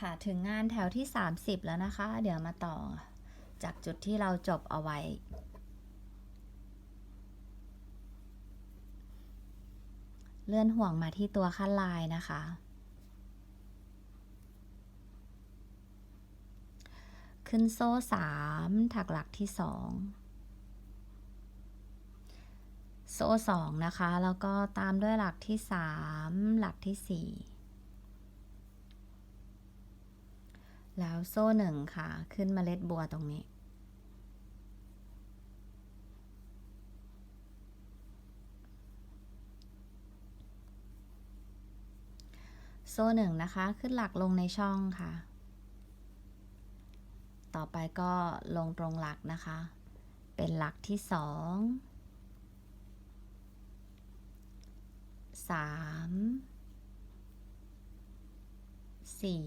ค่ะถึงงานแถวที่ 30 แล้วนะคะ เดี๋ยวมาต่อจากจุดที่เราจบเอาไว้ เลื่อนห่วงมาที่ตัวขั้นลายนะคะ ขึ้นโซ่3ถักหลักที่ 2 โซ่ 2 นะคะ แล้วก็ตามด้วยหลักที่ 3 หลักที่ 4 แล้วโซ่หนึ่งค่ะ ขึ้นมเมล็ดบัวตรงนี้ โซ่หนึ่งนะคะ ขึ้นหลักลงในช่องค่ะ ต่อไปก็ลงตรงหลักนะคะ เป็นหลักที่สองสามสี่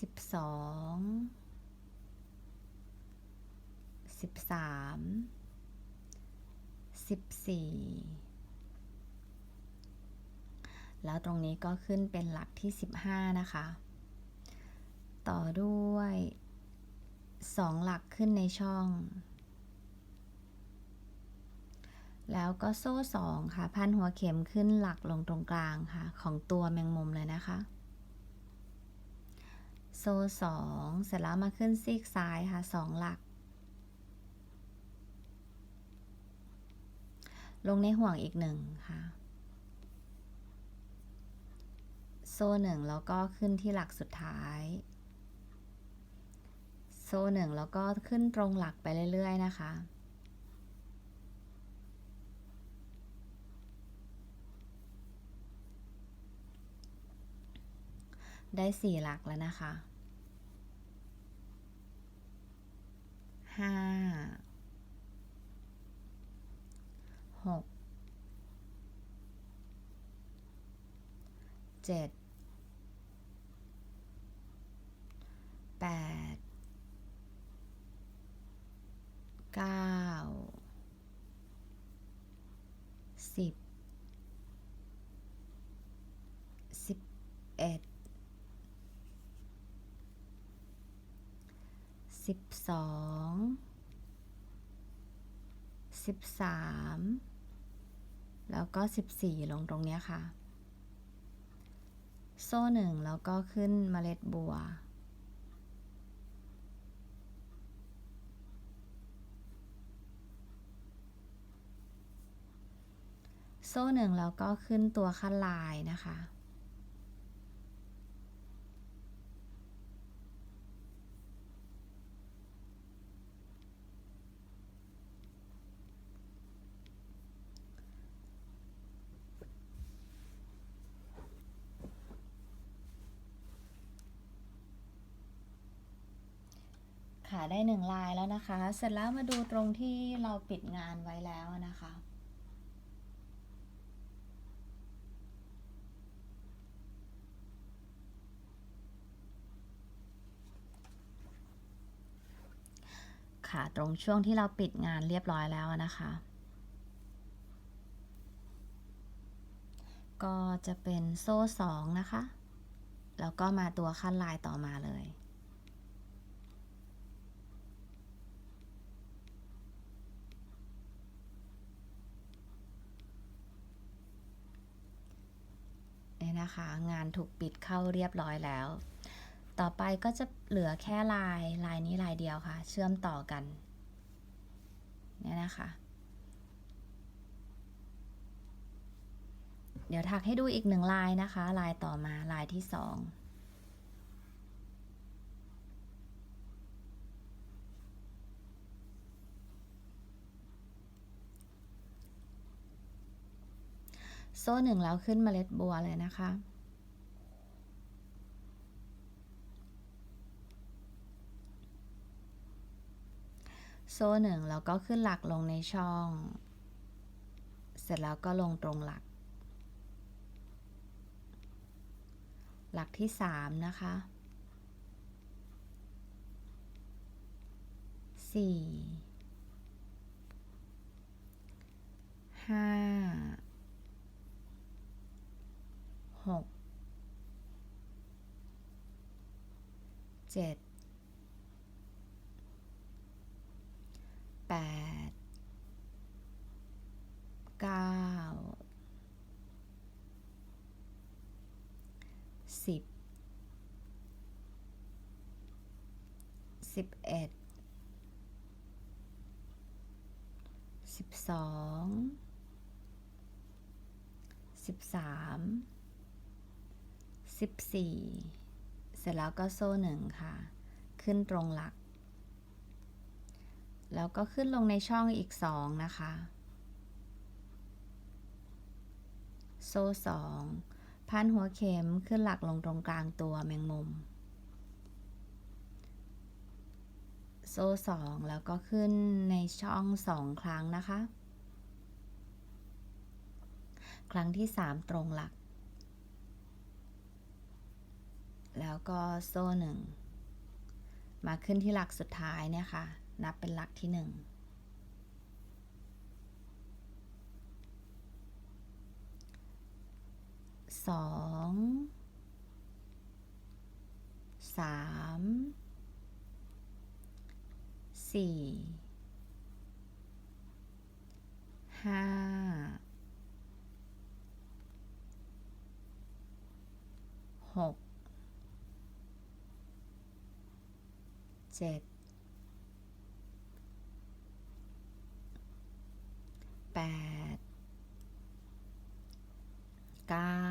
สิบสองสิบสามสิบสี่แล้วตรงนี้ก็ขึ้นเป็นหลักที่สิบห้านะคะ ต่อด้วยสองหลักขึ้นในช่อง แล้วก็โซ่สองค่ะ พันหัวเข็มขึ้นหลักลงตรงกลางค่ะ ของตัวแมงมุมเลยนะคะ โซ่สองเสร็จแล้วมาขึ้นซีกซ้ายค่ะสองหลัก ลงในห่วงอีกหนึ่งค่ะ โซ่หนึ่งแล้วก็ขึ้นที่หลักสุดท้าย โซ่หนึ่งแล้วก็ขึ้นตรงหลักไปเรื่อย ๆ นะคะ ได้สี่หลักแล้วนะคะห้าหกเจ็ดแปดเก้าสิบสิบเอ็ด สิบสองสิบสามแล้วก็สิบสี่ลงตรงเนี้ยค่ะ โซ่หนึ่งแล้วก็ขึ้นเมล็ดบัว โซ่หนึ่งแล้วก็ขึ้นตัวขั้นลายนะคะ ค่ะได้หนึ่งลายแล้วนะคะ เสร็จแล้วมาดูตรงที่เราปิดงานไว้แล้วนะคะ ค่ะตรงช่วงที่เราปิดงานเรียบร้อยแล้วนะคะ ก็จะเป็นโซ่สองนะคะ แล้วก็มาตัวขั้นลายต่อมาเลย นะคะ งานถูกปิดเข้าเรียบร้อยแล้ว ต่อไปก็จะเหลือแค่ลายลายนี้ลายเดียวค่ะ เชื่อมต่อกันเนี่ยนะคะ เดี๋ยวถักให้ดูอีกหนึ่งลายนะคะ ลายต่อมาลายที่สอง โซโซ่หนึ่งแล้วขึ้นเมล็ดบัวเลยนะคะ โซ่หนึ่งแล้วก็ขึ้นหลักลงในช่อง เสร็จแล้วก็ลงตรงหลัก หลักที่สามนะคะสี่ห้า หกเจ็ดแปดเก้าสิบสิบเอ็ดสิบสองสิบสาม สิบสี่เสร็จแล้วก็โซ่หนึ่งค่ะ ขึ้นตรงหลัก แล้วก็ขึ้นลงในช่องอีกสองนะคะ โซ่สองพันหัวเข็มขึ้นหลักลงตรงกลางตัวแมงมุม โซ่สองแล้วก็ขึ้นในช่องสองครั้งนะคะ ครั้งที่สามตรงหลัก แล้วก็โซ่หนึ่งมาขึ้นที่หลักสุดท้ายเนี่ยค่ะ นับเป็นหลักที่หนึ่งสองสามสี่ห้าหก เจ็ดแปดเก้า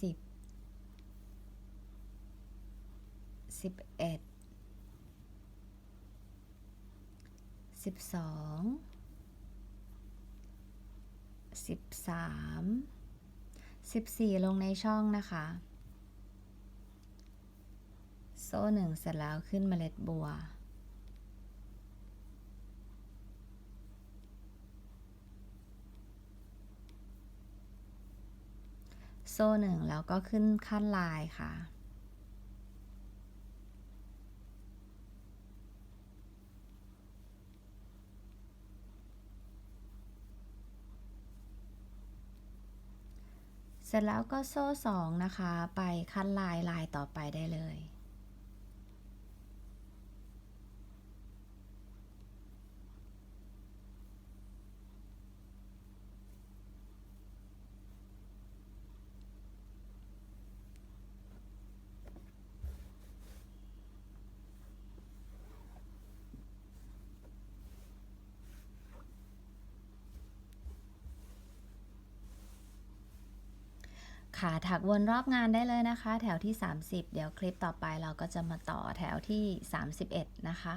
สิบสิบเอ็ดสิบสองสิบสามสิบสี่ลงในช่องนะคะ โซ่หนึ่งเสร็จแล้วขึ้นเมล็ดบัว โซ่หนึ่งแล้วก็ขึ้นขั้นลายค่ะ เสร็จแล้วก็โซ่สองนะคะ ไปขั้นลายลายต่อไปได้เลย ค่ะถักวนรอบงานได้เลยนะคะ แถวที่ 30 เดี๋ยวคลิปต่อไปเราก็จะมาต่อแถวที่ 31 นะคะ